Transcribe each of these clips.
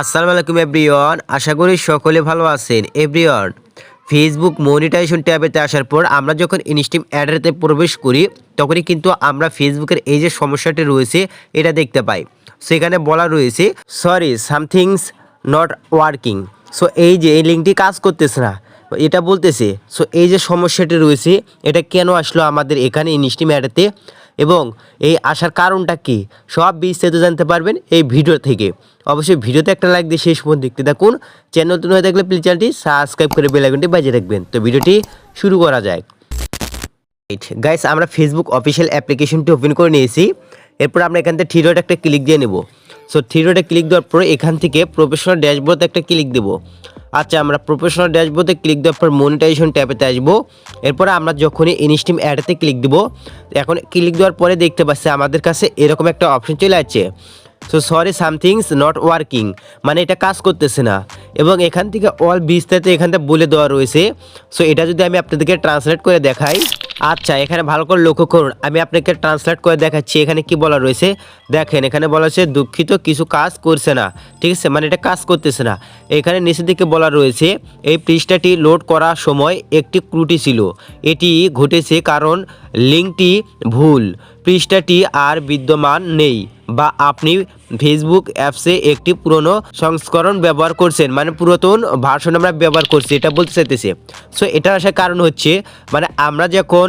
আসসালামু আলাইকুম, এভরিওয়ান। আশা করি সকলে ভালো আছেন। এভরিওয়ান, ফেসবুক মনিটাইজেশন ট্যাবেতে আসার পর আমরা যখন ইনস্টিম অ্যাডারতে প্রবেশ করি, তখনই কিন্তু আমরা ফেসবুকের এই যে সমস্যাটি রয়েছে, এটা দেখতে পাই। সেখানে বলা রয়েছে sorry somethings not working so এই যে এই লিঙ্কটি কাজ করতেছে না, এটা বলতেছে সো এই যে সমস্যাটি রয়েছে, এটা কেন আসলো আমাদের এখানে ইনস্টিম অ্যাডাতে এবং এই আসার কারণটা কি? সব বিস্তারিত জানতে পারবেন এই ভিডিও থেকে। অবশ্যই ভিডিওতে একটা লাইক দিয়ে শেষ পর্যন্ত দেখতে থাকুন। চ্যানেল নতুন হয়ে থাকলে প্লিজ চ্যানেলটি সাবস্ক্রাইব করে বেল আইকনটি বাজিয়ে রাখবেন। তো ভিডিওটি শুরু করা যায় গাইস আমরা ফেসবুক অফিসিয়াল অ্যাপ্লিকেশনটি ওপেন করে নিয়েছি। এরপর আমরা এখান থেকে থ্রি ডট একটা ক্লিক দিয়ে নেব। সো থ্রি ডটে ক্লিক দেওয়ার পরে এখান থেকে প্রফেশনাল ড্যাশবোর্ডে একটা ক্লিক দেবো। আচ্ছা আমরা প্রফেশনাল ড্যাশবোর্ডে ক্লিক দেওয়ার পর মনিটাইজেশন ট্যাবেতে আসব। এরপরে আমরা যখনই ইনস্টিম অ্যাডেতে ক্লিক দেবো, এখন ক্লিক দেওয়ার পরে দেখতে পাচ্ছি আমাদের কাছে এরকম একটা অপশন চলে আছে so sorry somethings not working মানে এটা কাজ করতেছে না। এবং এখান থেকে অল বিস্তারিত এখানটা বলে দেওয়া রয়েছে। সো এটা যদি আমি আপনাদেরকে ট্রান্সলেট করে দেখাই। আচ্ছা এখানে ভালো করে লক্ষ্য করুন। আমি আপনাকে ট্রান্সলেট করে দেখাচ্ছি, এখানে কি বলা রয়েছে? দেখেন, এখানে বলা হয়েছে, দুঃখিত, কিছু কাজ করছে না। ঠিক আছে? মানে এটা কাজ করতেছে না। এখানে নিচের দিকে বলা রয়েছে, এই পৃষ্ঠাটি লোড করার সময় একটি ত্রুটি ছিল। এটি ঘটেছে কারণ লিঙ্কটি ভুল। পৃষ্ঠাটি আর বিদ্যমান নেই বা আপনি ফেসবুক অ্যাপসে একটি পুরনো সংস্করণ ব্যবহার করছেন মানে পুরাতন ভার্সন আমরা ব্যবহার করছি, এটা বলতে চাইতেছে। সো এটার আসার কারণ হচ্ছে মানে আমরা যখন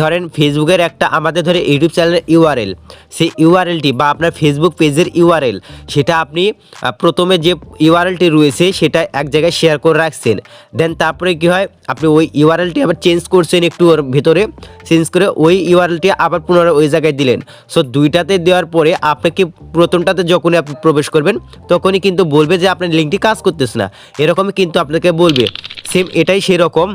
ধরেন ফেসবুকের একটা আমাদের ধরে ইউটিউব চ্যানেলের ইউআরএল, সেই ইউআরএলটি বা আপনার ফেসবুক পেজের ইউআরএল, সেটা আপনি প্রথমে যে ইউআরএলটি রয়েছে সেটা এক জায়গায় শেয়ার করে রাখছেন। দেন তারপরে কি হয়? আপনি ওই ইউআরএলটি আবার চেঞ্জ করছেন একটু ওর ভেতরে চেঞ্জ করে ওই ইউআরএলটি আবার পুনরায় ওই জায়গায় দিলেন। সো দুইটাতে দেওয়ার পরে আপনাকে প্রথমটাতে যখনই আপনি প্রবেশ করবেন, তখনই কিন্তু বলবে যে আপনার লিঙ্কটি কাজ করতেছে না। এরকমই কিন্তু আপনাকে বলবে। সেম এটাই সেরকম।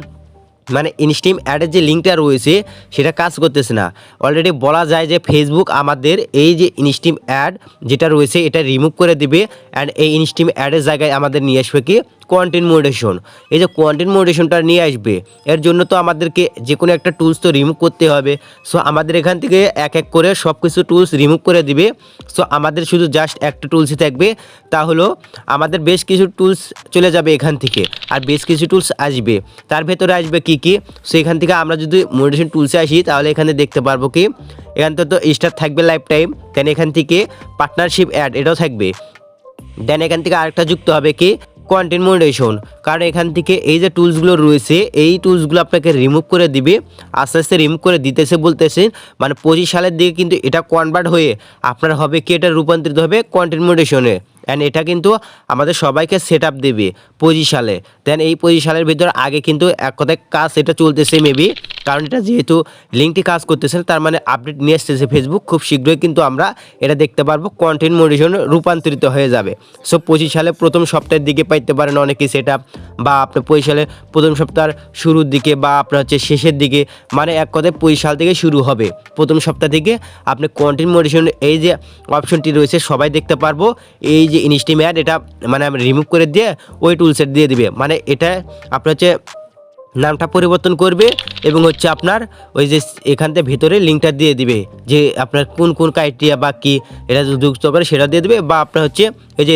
মানে ইনস্টিম অ্যাডের যে লিঙ্কটা রয়েছে, সেটা কাজ করতেছে না। অলরেডি বলা যায় যে ফেসবুক আমাদের এই যে ইনস্টিম অ্যাড যেটা রয়েছে, এটা রিমুভ করে দিবে অ্যান্ড এই ইনস্টিম অ্যাডের জায়গায় আমাদের নিয়ে আসবে কি? কন্টেন্ট মোডেশন এই যে কন্টেন্ট মোডেশনটা নিয়ে আসবে, এর জন্য তো আমাদেরকে যে কোনো একটা টুলস তো রিমুভ করতে হবে। সো আমাদের এখান থেকে এক এক করে সব কিছু টুলস রিমুভ করে দিবে। সো আমাদের শুধু জাস্ট একটা টুলসই থাকবে। তা হলো, আমাদের বেশ কিছু টুলস চলে যাবে এখান থেকে, আর বেশ কিছু টুলস আসবে। তার ভেতরে আসবে কি কি? সো এখান থেকে আমরা যদি মোটিভেশন টুলসে আসি, তাহলে এখানে দেখতে পারব কি, এখান তো স্টার থাকবে লাইফ টাইম দেন এখান থেকে পার্টনারশিপ অ্যাড এটাও থাকবে। দেন এখান থেকে আরেকটা যুক্ত হবে কি কন্টেন্ট মনিটাইজেশন কারণ এখান থেকে এই যে টুলসগুলো রয়েছে, এই টুলসগুলো আপনাকে রিমুভ করে দিবে, আস্তে আস্তে রিমুভ করে দিতেছে বলতেছে মানে পঁচিশ সালের দিকে কিন্তু এটা কনভার্ট হয়ে আপনার হবে কি এটা রূপান্তরিত হবে কন্টেন্ট মনিটাইজেশনে অ্যান্ড এটা কিন্তু আমাদের সবাইকে সেট আপ দেবে পঁচিশ সালে দেন এই পঁচিশ সালের ভিতর আগে কিন্তু এক কথায় কাজ এটা চলতেছে মেবি কারণ এটা যেহেতু লিঙ্কটি কাজ করতেছে, তার মানে আপডেট নিয়ে আসতেছে ফেসবুক খুব শীঘ্রই কিন্তু আমরা এটা দেখতে পারব কন্টেন্ট মডিশন রূপান্তরিত হয়ে যাবে। সো পঁচিশ সালে প্রথম সপ্তাহের দিকে পাইতে পারেন অনেকেই সেটা বা আপনার পঁচিশ সালে প্রথম সপ্তাহের শুরুর দিকে, বা আপনার হচ্ছে শেষের দিকে মানে এক কথায় পঁচিশ সাল থেকে শুরু হবে। প্রথম সপ্তাহ থেকে আপনি কন্টেন্ট মডিশন এই যে অপশনটি রয়েছে, সবাই দেখতে পারব। এই যে ইনস্টিম্যাট এটা মানে রিমুভ করে দিয়ে ওই টুল সেট দিয়ে দিবে। মানে এটা আপনার হচ্ছে নামটা পরিবর্তন করবে এবং হচ্ছে আপনার ওই যে এখান থেকে ভিতরে লিঙ্কটা দিয়ে দিবে যে আপনার কোন কোন ক্রাইটেরিয়া বা কী এটা যুক্ত পারে সেটা দিয়ে দেবে বা আপনার হচ্ছে এই যে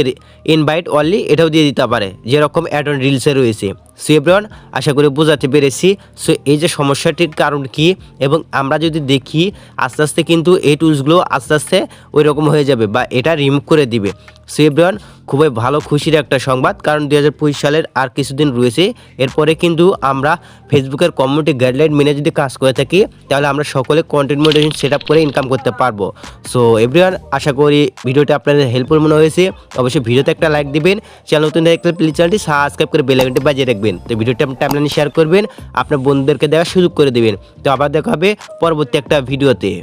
ইনভাইট অনলি এটাও দিয়ে দিতে পারে। যেরকম অ্যাড অন রিলসে রয়েছে। সো এভরিওয়ান, আশা করি বোঝাতে পেরেছি। সো এই যে সমস্যাটির কারণ কি এবং আমরা যদি দেখি, আস্তে আস্তে কিন্তু এই টুলসগুলো আস্তে আস্তে ওই রকম হয়ে যাবে বা এটা রিমুভ করে দিবে। সো এভরিওয়ান, খুবই ভালো, খুশির একটা সংবাদ। কারণ দুই হাজার পঁচিশ সালের আর কিছুদিন রয়েছে। এরপরে কিন্তু আমরা ফেসবুকের কমিউনিটি গাইডলাইন মেনে যদি কাজ করে থাকি, তাহলে আমরা সকলে কন্টেন্ট মোটিভেশন সেট আপ করে ইনকাম করতে পারব। সো এভরিওয়ান, আশা করি ভিডিওটা আপনাদের হেল্পফুল মনে হয়েছে। অবশ্যই ভিডিওতে একটা লাইক দিবেন। চ্যানেল নতুন দেখলে প্লিজ চ্যানেলটি সাবস্ক্রাইব করে বেল আইকনটি বাজিয়ে রাখবেন। তো ভিডিওটা টাইমলাইনে শেয়ার করবেন, আপনার বন্ধুদেরকে দেওয়ার সুযোগ করে দেবেন। তো আবার দেখা হবে পরবর্তী একটা ভিডিওতে।